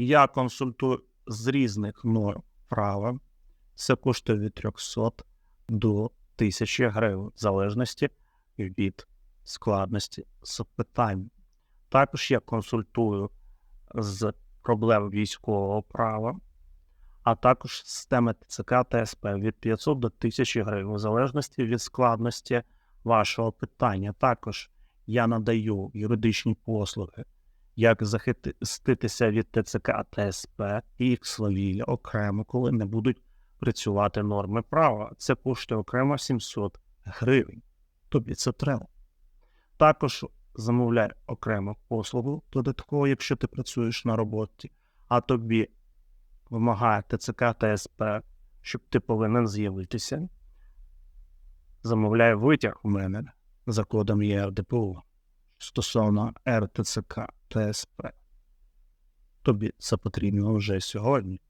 Я консультую з різних норм права. Це коштує від 300 до 1000 гривень, в залежності від складності запитань. Також я консультую з проблем військового права, а також системи ТЦК та СП від 500 до 1000 гривень, в залежності від складності вашого питання. Також я надаю юридичні послуги, як захиститися від ТЦК та СП і їх свавілля окремо, коли не будуть працювати норми права. Це коштує окремо 700 гривень. Тобі це треба. Також замовляй окрему послугу додатково, якщо ти працюєш на роботі, а тобі вимагає ТЦК та СП, щоб ти повинен з'явитися. Замовляй витяг у мене за кодом ЄРДПУ стосовно РТЦК та СП. Тобі це потрібно вже сьогодні.